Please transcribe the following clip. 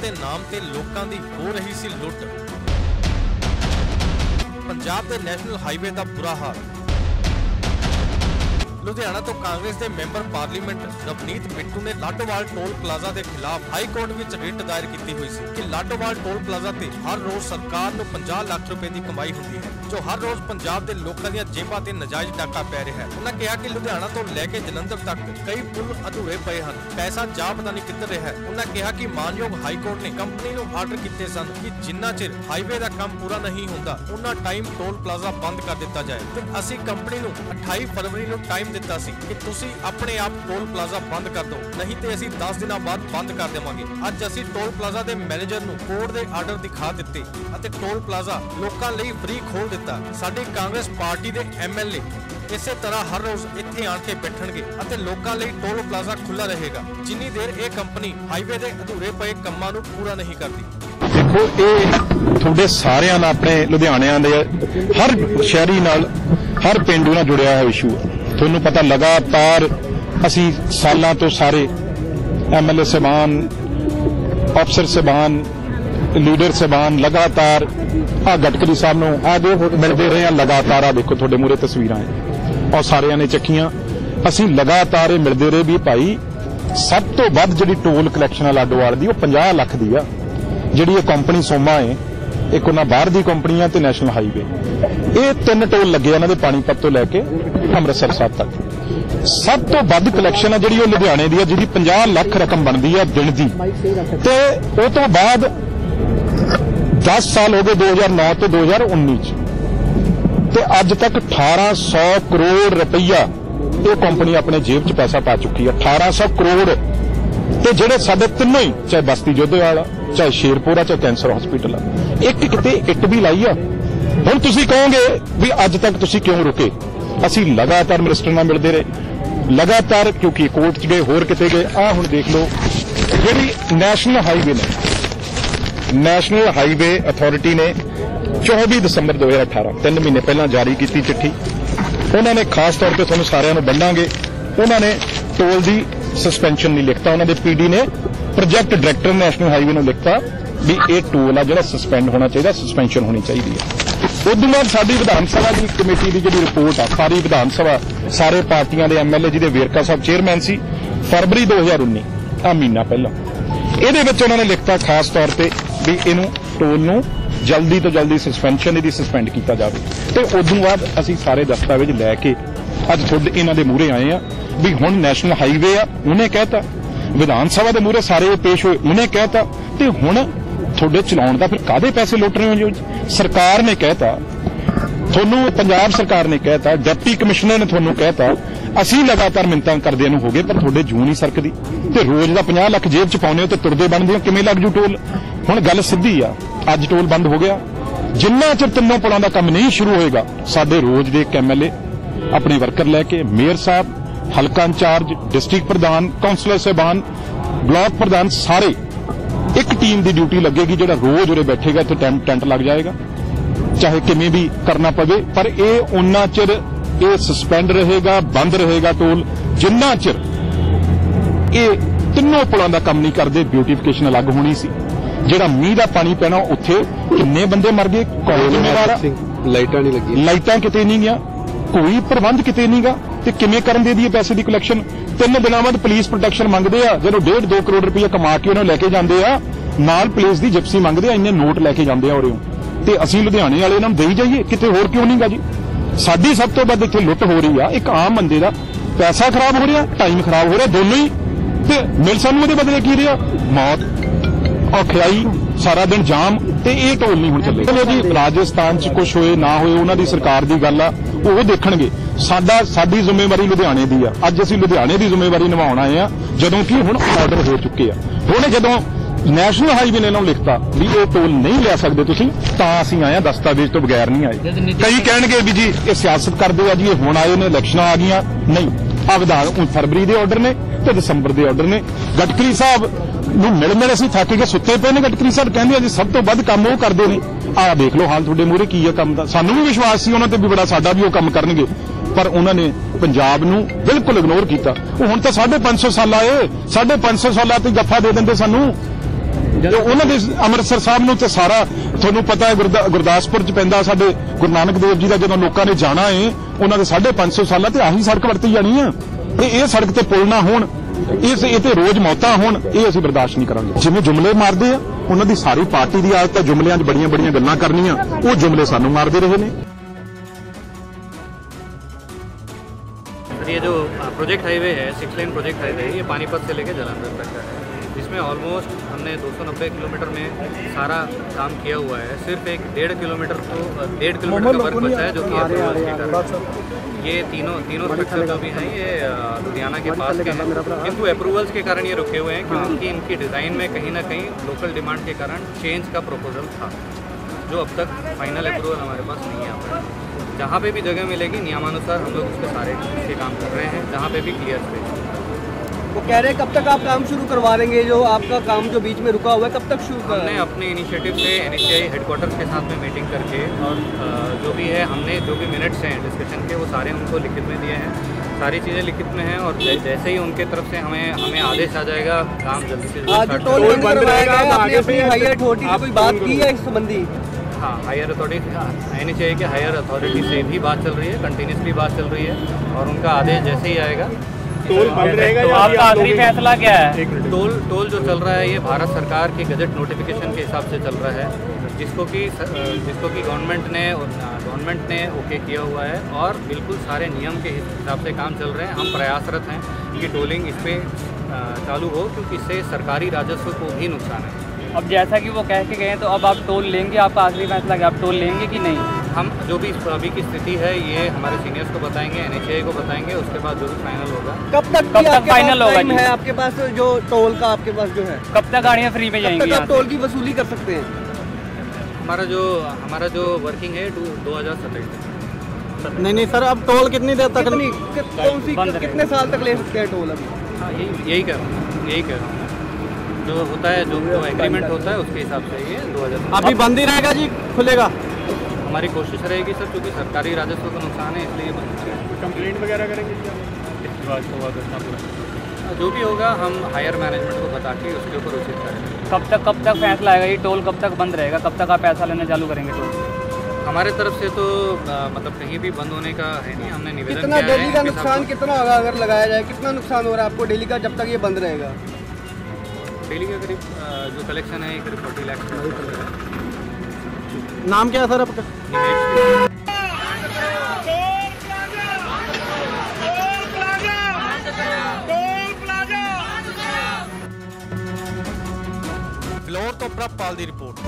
ਦੇ ਨਾਮ ਤੇ ਲੋਕਾਂ ਦੀ ਹੋ ਰਹੀ ਸੀ ਲੁੱਟ। ਪੰਜਾਬ ਦੇ ਨੈਸ਼ਨਲ ਹਾਈਵੇ ਦਾ ਬੁਰਾ ਹਾਲ। ਲੁਧਿਆਣਾ ਤੋਂ ਕਾਂਗਰਸ ਦੇ ਮੈਂਬਰ ਪਾਰਲੀਮੈਂਟ ਰਵਨੀਤ ਬਿੱਟੂ ਨੇ ਲਾਟੋਵਾਲ ਟੋਲ ਪਲਾਜ਼ਾ ਦੇ ਖਿਲਾਫ ਹਾਈ ਕੋਰਟ ਵਿੱਚ ਰਿਟ ਦਾਇਰ ਕੀਤੀ ਹੋਈ ਸੀ ਕਿ ਲਾਟੋਵਾਲ ਟੋਲ ਪਲਾਜ਼ਾ ਤੇ ਹਰ ਰੋਜ਼ ਸਰਕਾਰ ਨੂੰ 50 ਲੱਖ ਰੁਪਏ ਦੀ ਕਮਾਈ ਹੁੰਦੀ ਹੈ, ਜੋ ਹਰ ਰੋਜ਼ ਪੰਜਾਬ ਦੇ ਲੋਕਾਂ ਦੀਆਂ ਜੇਬਾਂ ਤੇ ਨਜਾਇਜ਼ ਡਾਕਾ ਪੈ ਰਿਹਾ ਹੈ। ਉਹਨਾਂ ਕਿਹਾ ਕਿ ਲੁਧਿਆਣਾ ਤੋਂ ਲੈ ਕੇ ਜਲੰਧਰ ਤੱਕ ਕਈ ਪੁਲ ਅਧੂਰੇ ਪਏ ਹਨ। ਪੈਸਾ ਜਾ ਪਤਾ ਨਹੀਂ ਕਿੱਧਰ ਰਿਹਾ ਹੈ। ਉਹਨਾਂ ਕਿਹਾ ਕਿ ਮਾਨਯੋਗ ਹਾਈ ਕੋਰਟ ਨੇ ਕੰਪਨੀ ਨੂੰ ਆਰਡਰ ਕੀਤੇ ਸਨ ਕਿ ਜਿੰਨਾ ਚਿਰ ਹਾਈਵੇ ਦਾ ਕੰਮ ਪੂਰਾ ਨਹੀਂ ਹੁੰਦਾ ਉਹਨਾਂ ਟਾਈਮ ਟੋਲ ਪਲਾਜ਼ਾ ਬੰਦ ਕਰ ਦਿੱਤਾ ਜਾਏ। ਤੇ ਅਸੀਂ ਕੰਪਨੀ ਨੂੰ 28 ਫਰਵਰੀ ਨੂੰ ਟਾਈਮ ਦਿੱਤਾ ਸੀ ਕਿ ਤੁਸੀਂ ਆਪਣੇ ਆਪ ਟੋਲ ਪਲਾਜ਼ਾ ਬੰਦ ਕਰ ਦਿਓ। ਨਹੀਂ ਤੇ ਅਸੀਂ 10 ਦਿਨਾਂ ਬਾਅਦ ਬੰਦ ਕਰ ਦੇਵਾਂਗੇ। ਅੱਜ ਅਸੀਂ ਟੋਲ ਪਲਾਜ਼ਾ ਦੇ ਮੈਨੇਜਰ ਨੂੰ ਕੋਰਟ ਦੇ ਆਰਡਰ ਦਿਖਾ ਦਿੱਤੇ ਅਤੇ ਟੋਲ ਪਲਾਜ਼ਾ ਲੋਕਾਂ ਲਈ ਫ੍ਰੀ ਖੋਲ ਦਿੱਤਾ। ਸਾਡੀ ਕਾਂਗਰਸ ਪਾਰਟੀ ਦੇ ਐਮਐਲਏ ਇਸੇ ਤਰ੍ਹਾਂ ਹਰ ਰੋਜ਼ ਇੱਥੇ ਆਣ ਕੇ ਬੈਠਣਗੇ ਅਤੇ ਲੋਕਾਂ ਲਈ ਟੋਲ ਪਲਾਜ਼ਾ ਖੁੱਲਾ ਰਹੇਗਾ। ਜਿੰਨੀ ਦੇਰ ਇਹ ਕੰਪਨੀ ਹਾਈਵੇ ਦੇ ਅਧੂਰੇ ਪਏ ਕੰਮਾਂ ਨੂੰ ਪੂਰਾ ਨਹੀਂ ਕਰਦੀ। ਦੇਖੋ, ਇਹ ਤੁਹਾਡੇ ਸਾਰਿਆਂ ਨਾਲ ਆਪਣੇ ਲੁਧਿਆਣਿਆਂ ਦੇ ਹਰ ਸ਼ਹਿਰੀ ਨਾਲ, ਹਰ ਪਿੰਡੂ ਨਾਲ ਜੁੜਿਆ ਹੋਇਆ ਇਸ਼ੂ ਹੈ ਤੁਹਾਨੂੰ ਪਤਾ ਲਗਾਤਾਰ ਅਸੀਂ ਸਾਲਾਂ ਤੋਂ ਸਾਰੇ ਐਮਐਲਏ ਸਬਾਨ ਅਫਸਰ ਸਬਾਨ ਲੀਡਰ ਸਬਾਨ ਲਗਾਤਾਰ ਆ ਗਟਕਰੀ ਸਾਹਿਬ ਨੂੰ ਆ ਜੋ ਮਿਲਦੇ ਰਹੇ ਆ, ਲਗਾਤਾਰ ਆ ਦੇਖੋ ਤੁਹਾਡੇ ਮੂਰੇ ਤਸਵੀਰਾਂ ਹੈ ਔਰ ਸਾਰਿਆਂ ਨੇ ਚੱਕੀਆਂ। ਅਸੀਂ ਲਗਾਤਾਰ ਇਹ ਮਿਲਦੇ ਰਹੇ ਵੀ ਭਾਈ ਸਭ ਤੋਂ ਵੱਧ ਜਿਹੜੀ ਟੋਲ ਕਲੈਕਸ਼ਨ ਆ ਲਾਡੋਵਾਲ ਦੀ, ਉਹ 50 ਲੱਖ ਦੀ ਆ। ਜਿਹੜੀ ਇਹ ਕੰਪਨੀ ਸੋਮਾ ਹੈ ਇੱਕ ਉਹਨਾਂ ਬਾਹਰ ਦੀ ਕੰਪਨੀ ਆ ਤੇ ਨੈਸ਼ਨਲ ਹਾਈਵੇ ਇਹ ਤਿੰਨ ਟੋਲ ਲੱਗੇ ਇਹਨਾਂ ਦੇ ਪਾਣੀਪਤ ਤੋਂ ਲੈ ਕੇ। ਅੰਮ੍ਰਿਤਸਰ ਸਾਹਿਬ ਤੱਕ। ਸਭ ਤੋਂ ਵੱਧ ਕਲੈਕਸ਼ਨ ਆ ਜਿਹੜੀ ਉਹ ਲੁਧਿਆਣੇ ਦੀ ਹੈ ਜਿਹਦੀ 50 ਲੱਖ ਰਕਮ ਬਣਦੀ ਹੈ ਦਿਨ ਦੀ। ਤੇ ਉਹ ਤੋਂ ਬਾਅਦ 10 ਸਾਲ ਹੋ ਗਏ 2009 ਤੋਂ 2019 ਚ। ਤੇ ਅੱਜ ਤੱਕ 1800 ਕਰੋੜ ਰੁਪਈਆ ਇਹ ਕੰਪਨੀ ਆਪਣੇ ਜੇਬ 'ਚ ਪੈਸਾ ਪਾ ਚੁੱਕੀ ਹੈ 1800 ਕਰੋੜ। ਤੇ ਜਿਹੜੇ ਸਾਡੇ ਤਿੰਨੋਂ ਹੀ, ਚਾਹੇ ਬਸਤੀ ਜੋਧੇਵਾਲ ਆ, ਚਾਹੇ ਸ਼ੇਰਪੁਰ ਆ, ਚਾਹੇ ਕੈਂਸਰ ਹਸਪੀਟਲ ਆ, ਇੱਕ ਕਿਤੇ ਇੱਟ ਵੀ ਲਾਈ ਆ। ਹੁਣ ਤੁਸੀਂ ਕਹੋਗੇ ਵੀ ਅੱਜ ਤੱਕ ਤੁਸੀਂ ਕਿਉਂ ਰੁਕੇ? ਅਸੀਂ ਲਗਾਤਾਰ ਮਿਨਿਸਟਰ ਨਾਲ ਮਿਲਦੇ ਰਹੇ, ਲਗਾਤਾਰ ਕਿਉਂਕਿ ਕੋਰਟ 'ਚ ਗਏ, ਹੋਰ ਕਿਤੇ ਗਏ ਆ ਹੁਣ ਦੇਖ ਲਓ, ਜਿਹੜੀ ਨੈਸ਼ਨਲ ਹਾਈਵੇ ਨੇ, ਨੈਸ਼ਨਲ ਹਾਈਵੇ ਅਥਾਰਟੀ ਨੇ 24 ਦਸੰਬਰ 2018 ਤਿੰਨ ਮਹੀਨੇ ਪਹਿਲਾਂ ਜਾਰੀ ਕੀਤੀ ਚਿੱਠੀ। ਉਹਨਾਂ ਨੇ ਖਾਸ ਤੌਰ ਤੇ ਤੁਹਾਨੂੰ ਸਾਰਿਆਂ ਨੂੰ ਵੰਡਾਂਗੇ ਉਹਨਾਂ ਨੇ ਟੋਲ ਦੀ ਸਸਪੈਂਸ਼ਨ ਨਹੀਂ ਲਿਖਤਾ, ਉਹਨਾਂ ਦੇ ਪੀਡੀ ਨੇ ਪ੍ਰੋਜੈਕਟ ਡਾਇਰੈਕਟਰ ਨੈਸ਼ਨਲ ਹਾਈਵੇ ਨੂੰ ਲਿਖਤਾ। ਵੀ ਇਹ ਟੋਲ ਆ ਜਿਹੜਾ ਸਸਪੈਂਡ ਹੋਣਾ ਚਾਹੀਦਾ ਸਸਪੈਂਸ਼ਨ ਹੋਣੀ ਚਾਹੀਦੀ ਹੈ ਉਦੋਂ ਬਾਅਦ ਸਾਡੀ ਵਿਧਾਨ ਸਭਾ ਦੀ ਕਮੇਟੀ ਦੀ ਜਿਹੜੀ ਰਿਪੋਰਟ ਆ, ਸਾਰੀ ਵਿਧਾਨ ਸਭਾ, ਸਾਰੇ ਪਾਰਟੀਆਂ ਦੇ ਐਮਐਲਏ ਜਿਹਦੇ ਵੇਰਕਾ ਸਾਹਿਬ ਚੇਅਰਮੈਨ ਸੀ, ਫਰਵਰੀ 2019 ਆ ਮਹੀਨਾ ਪਹਿਲਾਂ। ਇਹਦੇ ਵਿੱਚ ਉਹਨਾਂ ਨੇ ਲਿਖਤਾ ਖਾਸ ਤੌਰ ਤੇ ਵੀ ਇਹਨੂੰ ਟੋਲ ਨੂੰ ਜਲਦੀ ਤੋਂ ਜਲਦੀ ਸਸਪੈਂਸ਼ਨ ਇਹਦੀ ਸਸਪੈਂਡ ਕੀਤਾ ਜਾਵੇ। ਤੇ ਉਦੋਂ ਬਾਅਦ ਅਸੀਂ ਸਾਰੇ ਦਸਤਾਵੇਜ਼ ਲੈ ਕੇ ਅੱਜ ਤੁਹਾਡੇ ਇਹਨਾਂ ਦੇ ਮੂਹਰੇ ਆਏ ਆ ਵੀ ਹੁਣ ਨੈਸ਼ਨਲ ਹਾਈਵੇ ਆ, ਉਹਨੇ ਕਹਿਤਾ। ਵਿਧਾਨ ਸਭਾ ਦੇ ਮੂਹਰੇ ਸਾਰੇ ਪੇਸ਼ ਹੋਏ, ਉਹਨੇ ਕਹਿਤਾ। ਤੇ ਹੁਣ ਤੁਹਾਡੇ ਚਲਾਉਣ ਦਾ ਫਿਰ ਕਾਦੇ ਪੈਸੇ ਲੁੱਟ ਰਹੇ ਹੋ ਜੀ? ਸਰਕਾਰ ਨੇ ਕਹਿਤਾ, ਤੁਹਾਨੂੰ, ਪੰਜਾਬ ਸਰਕਾਰ ਨੇ ਕਹਿਤਾ, ਡਿਪਟੀ ਕਮਿਸ਼ਨਰ ਨੇ ਤੁਹਾਨੂੰ ਕਹਿਤਾ, ਅਸੀਂ ਲਗਾਤਾਰ ਮਿੰਤਾਂ ਕਰਦੇ ਨੂੰ ਹੋ ਗਏ, ਪਰ ਤੁਹਾਡੇ ਜੂ ਨਹੀਂ ਸਰਕਦੀ। ਤੇ ਰੋਜ਼ ਦਾ 50 ਲੱਖ ਜੇਬ ਚ ਪਾਉਨੇ ਹੋ ਤੇ ਤੁਰਦੇ ਬਣਦੇ ਹੋ, ਕਿਵੇਂ ਲੱਗ ਜੂ ਟੋਲ? ਹੁਣ ਗੱਲ ਸਿੱਧੀ ਆ, ਅੱਜ ਟੋਲ ਬੰਦ ਹੋ ਗਿਆ। ਜਿੰਨਾ ਚਿਰ ਤਿੰਨੋਂ ਪੁਲਾਂ ਦਾ ਕੰਮ ਨਹੀਂ ਸ਼ੁਰੂ ਹੋਏਗਾ, ਸਾਡੇ ਰੋਜ਼ ਦੇ ਇੱਕ ਐਮਐਲਏ ਆਪਣੇ ਵਰਕਰ ਲੈ ਕੇ, ਮੇਅਰ ਸਾਹਿਬ, ਹਲਕਾ ਇੰਚਾਰਜ, ਡਿਸਟ੍ਰਿਕਟ ਪ੍ਰਧਾਨ ਕਾਉਂਸਲਰ ਸਾਹਿਬਾਨ, ਬਲਾਕ ਪ੍ਰਧਾਨ ਸਾਰੇ ਇੱਕ ਟੀਮ ਦੀ ਡਿਊਟੀ ਲੱਗੇਗੀ ਜਿਹੜਾ ਰੋਜ਼ ਉਰੇ ਬੈਠੇਗਾ ਤੇ ਟੈਂਟ ਟੈਂਟ ਲੱਗ ਜਾਏਗਾ। ਚਾਹੇ ਕਿਵੇਂ ਵੀ ਕਰਨਾ ਪਵੇ ਪਰ ਇਹ ਉਹਨਾਂ ਚਿਰ ਇਹ ਸਸਪੈਂਡ ਰਹੇਗਾ ਬੰਦ ਰਹੇਗਾ ਟੋਲ ਜਿੰਨਾ ਚਿਰ ਇਹ ਤਿੰਨੋਂ ਪੁਲਾਂ ਦਾ ਕੰਮ ਨਹੀਂ ਕਰਦੇ ਬਿਊਟੀਫਿਕੇਸ਼ਨ ਅਲੱਗ ਹੋਣੀ ਸੀ। ਜਿਹੜਾ ਮੀਂਹ ਦਾ ਪਾਣੀ ਪੈਣਾ ਉੱਥੇ ਕਿੰਨੇ ਬੰਦੇ ਮਰ ਗਏ? ਕੌਣ ਜ਼ਿੰਮੇਵਾਰ ਲਾਈਟਾਂ ਨਹੀਂ ਲੱਗੀਆਂ। ਲਾਈਟਾਂ ਕਿਤੇ ਨਹੀਂ ਗਿਆ ਕੋਈ ਪ੍ਰਬੰਧ ਕਿਤੇ ਨਹੀਂਗਾ। ਤੇ ਕਿਵੇਂ ਕਰਨ ਦੇ ਦੀ ਪੈਸੇ ਦੀ ਕਲੈਕਸ਼ਨ ਤਿੰਨ ਦਿਨਾਂ ਬਾਅਦ ਪੁਲਿਸ ਪ੍ਰੋਟੈਕਸ਼ਨ ਮੰਗਦੇ ਆ। ਜਦੋਂ 1.5 2 ਕਰੋੜ ਰੁਪਏ ਕਮਾ ਕੇ ਉਹਨੂੰ ਲੈ ਕੇ ਜਾਂਦੇ ਆ, ਨਾਲ ਪੁਲਿਸ ਦੀ ਜਿਪਸੀ ਮੰਗਦੇ ਆ, ਇੰਨੇ ਨੋਟ ਲੈ ਕੇ ਜਾਂਦੇ ਆ ਉਰਿਓਂ ਤੇ ਅਸੀਂ ਲੁਧਿਆਣੇ ਵਾਲੇ ਇਹਨਾਂ ਨੂੰ ਦੇਈ ਜਾਈਏ, ਕਿਤੇ ਹੋਰ ਕਿਉਂ ਨਹੀਂਗਾ ਜੀ? ਸਾਡੀ ਸਭ ਤੋਂ ਵੱਧ ਇੱਥੇ ਲੁੱਟ ਹੋ ਰਹੀ ਆ। ਇੱਕ ਆਮ ਬੰਦੇ ਦਾ ਪੈਸਾ ਖਰਾਬ ਹੋ ਰਿਹਾ ਟਾਈਮ ਖਰਾਬ ਹੋ ਰਿਹਾ, ਦੋਨੋਂ ਹੀ। ਤੇ ਮਿਲ ਸਾਨੂੰ ਉਹਦੇ ਬਦਲੇ ਕੀ ਰਿਹਾ? ਮੌਤ, ਔਖਿਆਈ, ਸਾਰਾ ਦਿਨ ਜਾਮ, ਤੇ ਇਹ ਟੋਲ ਨਹੀਂ ਹੁਣ ਚੱਲੇ। ਚਲੋ ਜੀ, ਰਾਜਸਥਾਨ 'ਚ ਕੁਝ ਹੋਏ, ਨਾ ਹੋਏ, ਉਹਨਾਂ ਦੀ ਸਰਕਾਰ ਦੀ ਗੱਲ ਆ। ਉਹ ਦੇਖਣਗੇ। ਸਾਡਾ ਸਾਡੀ ਜ਼ਿੰਮੇਵਾਰੀ ਲੁਧਿਆਣੇ ਦੀ ਆ। ਅੱਜ ਅਸੀਂ ਲੁਧਿਆਣੇ ਦੀ ਜ਼ਿੰਮੇਵਾਰੀ ਨਿਭਾਉਣ ਆਏ ਆ ਜਦੋਂ ਕਿ ਹੁਣ ਆਰਡਰ ਹੋ ਚੁੱਕੇ ਆ। ਹੁਣ ਜਦੋਂ ਨੈਸ਼ਨਲ ਹਾਈਵੇ ਨੇ ਇਹਨਾਂ ਨੂੰ ਲਿਖਤਾ ਵੀ ਇਹ ਟੋਲ ਨਹੀਂ ਲੈ ਸਕਦੇ ਤੁਸੀਂ ਤਾਂ ਅਸੀਂ ਆਏ ਆ ਦਸਤਾਵੇਜ਼ ਤੋਂ ਬਗੈਰ ਨਹੀਂ ਆਏ। ਕਈ ਕਹਿਣਗੇ ਵੀ ਜੀ ਇਹ ਸਿਆਸਤ ਕਰਦੇ ਆ ਜੀ ਇਹ ਹੁਣ ਆਏ ਨੇ ਇਲੈਕਸ਼ਨਾਂ ਆ ਗਈਆਂ। ਨਹੀਂ ਆ ਵਿਧਾਨ ਹੁਣ ਫਰਵਰੀ ਦੇ ਆਰਡਰ ਨੇ ਤੇ ਦਸੰਬਰ ਦੇ ਆਰਡਰ ਨੇ। ਗਟਕਰੀ ਸਾਹਿਬ ਨੂੰ ਮਿਲ ਮਿਲ ਅਸੀਂ ਥੱਕ ਕੇ ਸੁੱਤੇ ਪਏ ਨੇ। ਗਟਕਰੀ ਸਾਹਿਬ ਕਹਿੰਦੇ ਆ ਜੀ ਸਭ ਤੋਂ ਵੱਧ ਕੰਮ ਉਹ ਕਰਦੇ ਨੇ। ਆਹ ਦੇਖ ਲਓ ਹਾਲ ਤੁਹਾਡੇ ਮੂਹਰੇ ਕੀ ਆ ਕੰਮ ਦਾ। ਸਾਨੂੰ ਵੀ ਵਿਸ਼ਵਾਸ ਸੀ ਉਹਨਾਂ ਤੇ ਵੀ ਬੜਾ ਸਾਡਾ ਵੀ ਉਹ ਕੰਮ ਕਰਨਗੇ। ਪਰ ਉਹਨਾਂ ਨੇ ਪੰਜਾਬ ਨੂੰ ਬਿਲਕੁਲ ਇਗਨੋਰ ਕੀਤਾ। ਉਹ ਹੁਣ ਤਾਂ 550 ਸਾਲ ਆਏ। 550 ਸਾਲਾਂ ਤੇ ਗੱਫਾ ਦੇ ਦਿੰਦੇ ਸਾਨੂੰ। ਉਹਨਾਂ ਦੇ ਅੰਮ੍ਰਿਤਸਰ ਸਾਹਿਬ ਨੂੰ ਤੇ ਸਾਰਾ ਤੁਹਾਨੂੰ ਪਤਾ ਹੈ ਗੁਰਦਾਸਪੁਰ ਚ ਪੈਂਦਾ ਸਾਡੇ ਗੁਰੂ ਨਾਨਕ ਦੇਵ ਜੀ ਦਾ ਜਦੋਂ ਲੋਕਾਂ ਨੇ ਜਾਣਾ ਏ, ਉਹਨਾਂ ਦੇ 550 ਸਾਲਾਂ ਤੇ ਆਹੀ ਸੜਕ ਵਰਤੀ ਜਾਣੀ ਆ। ਤੇ ਇਹ ਸੜਕ ਤੇ ਪੁਲ ਨਾ ਹੋਣ, ਇਸ, ਇਹ ਤੇ ਰੋਜ਼ ਮੌਤਾਂ ਹੋਣ, ਇਹ ਅਸੀਂ ਬਰਦਾਸ਼ਤ ਨਹੀਂ ਕਰਾਂਗੇ। ਜਿਵੇਂ ਜੁਮਲੇ ਮਾਰਦੇ ਆ ਉਹਨਾਂ ਦੀ ਸਾਰੀ ਪਾਰਟੀ ਦੀ ਆਦਤ ਹੈ ਜੁਮਲਿਆਂ 'ਚ ਬੜੀਆਂ ਬੜੀਆਂ ਗੱਲਾਂ ਕਰਨੀਆਂ ਉਹ ਜੁਮਲੇ ਸਾਨੂੰ ਮਾਰਦੇ ਰਹੇ ਨੇ सर ये जो प्रोजेक्ट हाईवे है सिक्स लेन प्रोजेक्ट हाईवे है ये पानीपत से लेके जलंधर तक का है इसमें ऑलमोस्ट हमने 290 किलोमीटर में सारा काम किया हुआ है सिर्फ एक डेढ़ किलोमीटर को डेढ़ किलोमीटर का वर्क बचा है जो कि अप्रूवल्स के कारण ये तीनों तीनों स्ट्रक्चर जो भी हैं ये लुधियाना के पास के हैं। किंतु अप्रूवल्स के कारण ये रुके हुए हैं क्योंकि इनकी डिज़ाइन में कहीं ना कहीं लोकल डिमांड के कारण चेंज का प्रपोजल था जो अब तक फाइनल अप्रूवल हमारे पास नहीं है जहाँ पे भी जगह मिलेगी नियमानुसार हम लोग उसके सारे काम कर रहे हैं जहाँ पे भी क्लियर स्पेस वो कह रहे हैं कब तक आप काम शुरू करवा देंगे जो आपका काम जो बीच में रुका हुआ है कब तक शुरू कर हमने अपने इनिशिएटिव से एन एच हेडक्वार्टर्स के साथ में मीटिंग करके और जो भी है हमने जो भी मिनट्स हैं डिस्कशन के वो सारे उनको लिखित में दिए हैं। सारी चीज़ें लिखित में हैं और जैसे ही उनके तरफ़ से हमें हमें आदेश आ जाएगा काम जल्दी से है कोई बात की है इस संबंधी? हाँ higher authority N K higher authority से भी बात चल रही है कंटिन्यूसली बात चल रही है और उनका आदेश जैसे ही आएगा टोल बंद रहेगा या आपका आखिरी फैसला क्या है? टोल टोल जो चल रहा है ये भारत सरकार के गजट नोटिफिकेशन के हिसाब से चल रहा है जिसको कि जिसको कि गवर्नमेंट ने गवर्नमेंट ने ओके किया हुआ है और बिल्कुल सारे नियम के हिसाब से काम चल रहे हैं। हम प्रयासरत हैं कि टोलिंग इस पर चालू हो क्योंकि इससे सरकारी राजस्व को भी नुकसान है। अब जैसा कि वो कह के गए हैं तो अब आप टोल लेंगे? आपका आखिरी फैसला क्या? आप टोल लेंगे कि नहीं? हम जो भी अभी की स्थिति है ये हमारे सीनियर्स को बताएँगे एनएचए को बताएँगे उसके बाद जो भी फाइनल होगा। कब तक कब तक पास होगा है आपके पास जो टोल का आपके पास जो है? कब तक गाड़ियाँ फ्री में जाएँगी आप टोल की वसूली कर सकते हैं? हमारा जो हमारा जो वर्किंग है दो हज़ार सत्ताईस नहीं नहीं सर अब टोल कितनी देर तक कितनी कि- कौन सी कितने साल तक ले सकते हैं टोल अभी? हाँ यही यही कह रहा हूँ यही कह रहा हूँ जो होता है जो एग्रीमेंट होता है उसके हिसाब से ये दो हज़ार अभी बंद ही रहेगा जी खुलेगा। हमारी कोशिश रहेगी सर क्योंकि सरकारी राजस्व का नुकसान है इसलिए बंद करेंगे। कंप्लेंट वगैरह करेंगे क्या? जो भी होगा हम हायर मैनेजमेंट को बता के उसके ऊपर उचित करेंगे। कब तक कब तक फैसला आएगा? ये टोल कब तक बंद रहेगा? कब तक आप पैसा लेना चालू करेंगे टोल? हमारे तरफ़ से तो मतलब कहीं भी बंद होने का है नहीं हमने निवेदन कितना डेली का नुकसान कितना होगा अगर लगाया जाए कितना नुकसान हो रहा है आपको डेली का जब तक ये बंद रहेगा? डेली का करीब जो कलेक्शन है ये करीब फोर्टी लैक्स नाम क्या है सर आपका ਫਿਲੌਰ ਤੋਂ ਪ੍ਰਭਪਾਲ ਦੀ ਰਿਪੋਰਟ